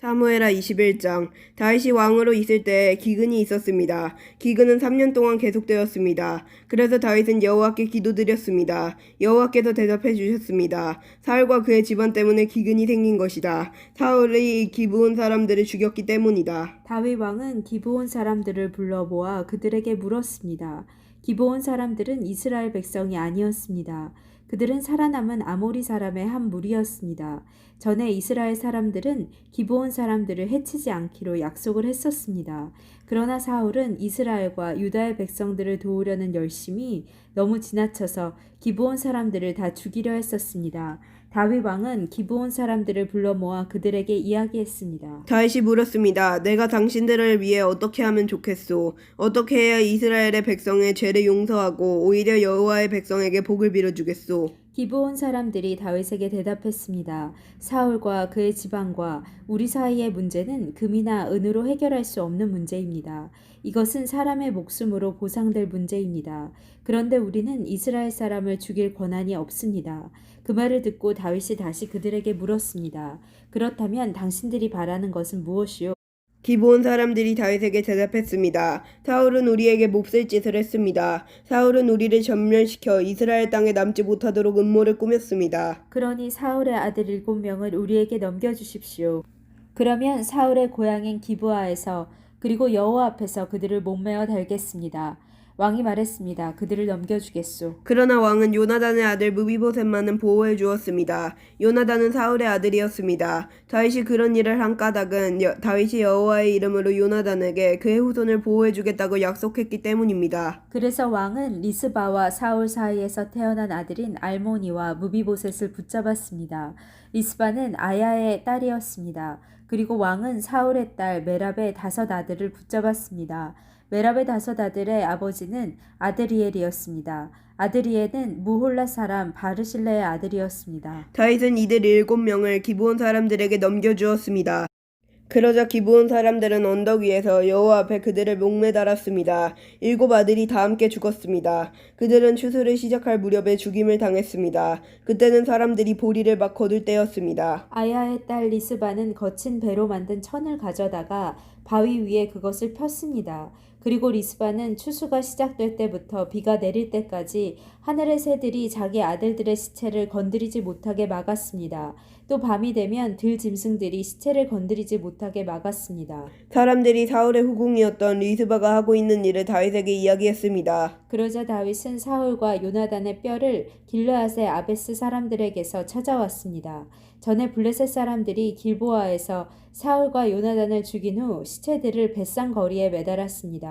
사무엘하 21장 다윗이 왕으로 있을 때 기근이 있었습니다. 기근은 3년 동안 계속되었습니다. 그래서 다윗은 여호와께 기도드렸습니다. 여호와께서 대답해 주셨습니다. 사울과 그의 집안 때문에 기근이 생긴 것이다. 사울이 기브온 사람들을 죽였기 때문이다. 다윗 왕은 기브온 사람들을 불러 모아 그들에게 물었습니다. 기브온 사람들은 이스라엘 백성이 아니었습니다. 그들은 살아남은 아모리 사람의 한 무리였습니다. 전에 이스라엘 사람들은 기브온 사람들을 해치지 않기로 약속을 했었습니다. 그러나 사울은 이스라엘과 유다의 백성들을 도우려는 열심이 너무 지나쳐서 기브온 사람들을 다 죽이려 했었습니다. 다윗 왕은 기브온 사람들을 불러 모아 그들에게 이야기했습니다. 다윗이 물었습니다. 내가 당신들을 위해 어떻게 하면 좋겠소? 어떻게 해야 이스라엘의 백성의 죄를 용서하고 오히려 여호와의 백성에게 복을 빌어주겠소? 기브온 사람들이 다윗에게 대답했습니다. 사울과 그의 지방과 우리 사이의 문제는 금이나 은으로 해결할 수 없는 문제입니다. 이것은 사람의 목숨으로 보상될 문제입니다. 그런데 우리는 이스라엘 사람을 죽일 권한이 없습니다. 그 말을 듣고 다윗이 다시 그들에게 물었습니다. 그렇다면 당신들이 바라는 것은 무엇이요? 기브온 사람들이 다윗에게 대답했습니다. 사울은 우리에게 몹쓸 짓을 했습니다. 사울은 우리를 전멸시켜 이스라엘 땅에 남지 못하도록 음모를 꾸몄습니다. 그러니 사울의 아들 일곱 명을 우리에게 넘겨주십시오. 그러면 사울의 고향인 기브아에서 그리고 여호와 앞에서 그들을 목매어 달겠습니다. 왕이 말했습니다. 그들을 넘겨주겠소. 그러나 왕은 요나단의 아들 무비보셋만은 보호해 주었습니다. 요나단은 사울의 아들이었습니다. 다윗이 그런 일을 한 까닭은 여- 다윗이 여호와의 이름으로 요나단에게 그의 후손을 보호해 주겠다고 약속했기 때문입니다. 그래서 왕은 리스바와 사울 사이에서 태어난 아들인 알모니와 무비보셋을 붙잡았습니다. 리스바는 아야의 딸이었습니다. 그리고 왕은 사울의 딸 메랍의 다섯 아들을 붙잡았습니다. 메랍의 다섯 아들의 아버지는 아드리엘이었습니다. 아드리엘은 무홀라 사람 바르실레의 아들이었습니다. 다윗은 이들 일곱 명을 기브온 사람들에게 넘겨주었습니다. 그러자 기브온 사람들은 언덕 위에서 여호와 앞에 그들을 목매달았습니다. 일곱 아들이 다 함께 죽었습니다. 그들은 추수를 시작할 무렵에 죽임을 당했습니다. 그때는 사람들이 보리를 막 거둘 때였습니다. 아야의 딸 리스바는 거친 배로 만든 천을 가져다가 바위 위에 그것을 폈습니다. 그리고 리스바는 추수가 시작될 때부터 비가 내릴 때까지 하늘의 새들이 자기 아들들의 시체를 건드리지 못하게 막았습니다. 또 밤이 되면 들 짐승들이 시체를 건드리지 못하게 막았습니다. 사람들이 사울의 후궁이었던 리스바가 하고 있는 일을 다윗에게 이야기했습니다. 그러자 다윗은 사울과 요나단의 뼈를 길르앗의 아베스 사람들에게서 찾아왔습니다. 전에 블레셋 사람들이 길보아에서 사울과 요나단을 죽인 후 시체들을 벳산 거리에 매달았습니다.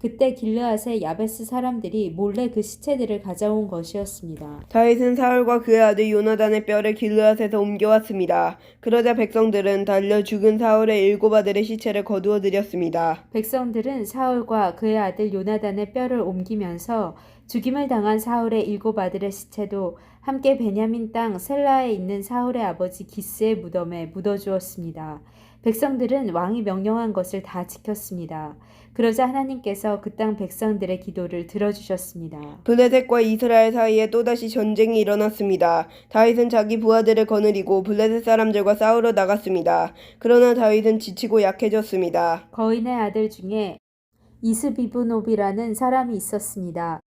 그때 길르앗의 야베스 사람들이 몰래 그 시체들을 가져온 것이었습니다. 다윗은 사울과 그의 아들 요나단의 뼈를 길르앗에서 옮겨왔습니다. 그러자 백성들은 달려 죽은 사울의 일곱 아들의 시체를 거두어 드렸습니다. 백성들은 사울과 그의 아들 요나단의 뼈를 옮기면서 죽임을 당한 사울의 일곱 아들의 시체도 함께 베냐민 땅 셀라에 있는 사울의 아버지 기스의 무덤에 묻어주었습니다. 백성들은 왕이 명령한 것을 다 지켰습니다. 그러자 하나님께서 그 땅 백성들의 기도를 들어주셨습니다. 블레셋과 이스라엘 사이에 또다시 전쟁이 일어났습니다. 다윗은 자기 부하들을 거느리고 블레셋 사람들과 싸우러 나갔습니다. 그러나 다윗은 지치고 약해졌습니다. 거인의 아들 중에 이스비브노비라는 사람이 있었습니다.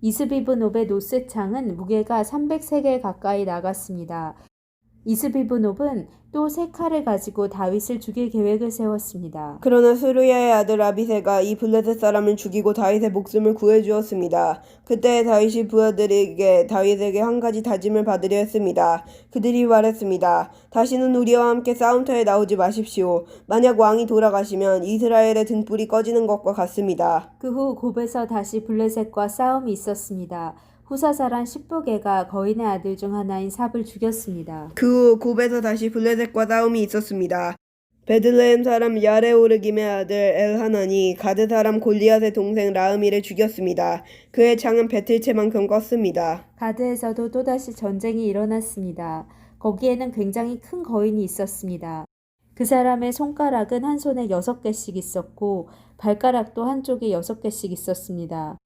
이스비브노의 노스창은 무게가 300세겔 가까이 나갔습니다. 이스비브노은 또 세 칼을 가지고 다윗을 죽일 계획을 세웠습니다. 그러나 수르야의 아들 아비세가 이 블레셋 사람을 죽이고 다윗의 목숨을 구해주었습니다. 그때 다윗이 부하들에게 다윗에게 한 가지 다짐을 받으려 했습니다. 그들이 말했습니다. 다시는 우리와 함께 싸움터에 나오지 마십시오. 만약 왕이 돌아가시면 이스라엘의 등불이 꺼지는 것과 같습니다. 그 후 곱에서 다시 블레셋과 싸움이 있었습니다. 후사사란 십부개가 거인의 아들 중 하나인 삽을 죽였습니다. 그 후 곱에서 다시 블레셋과 싸움이 있었습니다. 베들레헴 사람 야레오르김의 아들 엘하난이 가드 사람 골리앗의 동생 라흐미를 죽였습니다. 그의 창은 배틀채만큼 껐습니다. 가드에서도 또다시 전쟁이 일어났습니다. 거기에는 굉장히 큰 거인이 있었습니다. 그 사람의 손가락은 한 손에 여섯 개씩 있었고 발가락도 한쪽에 여섯 개씩 있었습니다.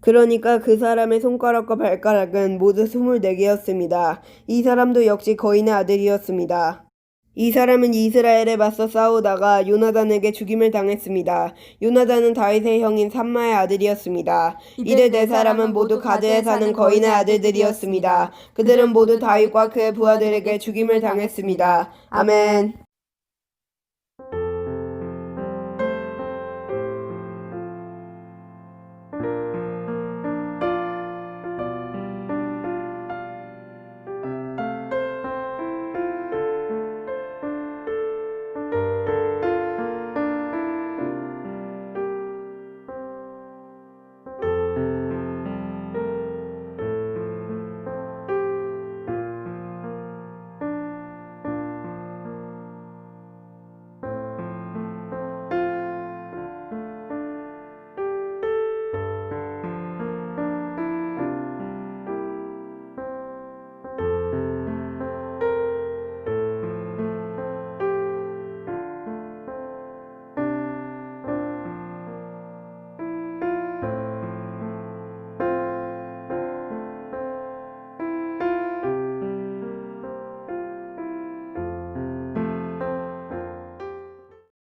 그러니까 그 사람의 손가락과 발가락은 모두 24개였습니다. 이 사람도 역시 거인의 아들이었습니다. 이 사람은 이스라엘에 맞서 싸우다가 요나단에게 죽임을 당했습니다. 요나단은 다윗의 형인 삼마의 아들이었습니다. 이들 네 사람은 모두 가드에 사는 거인의 아들들이었습니다. 그들은 모두 다윗과 그의 부하들에게 죽임을 당했습니다. 아멘.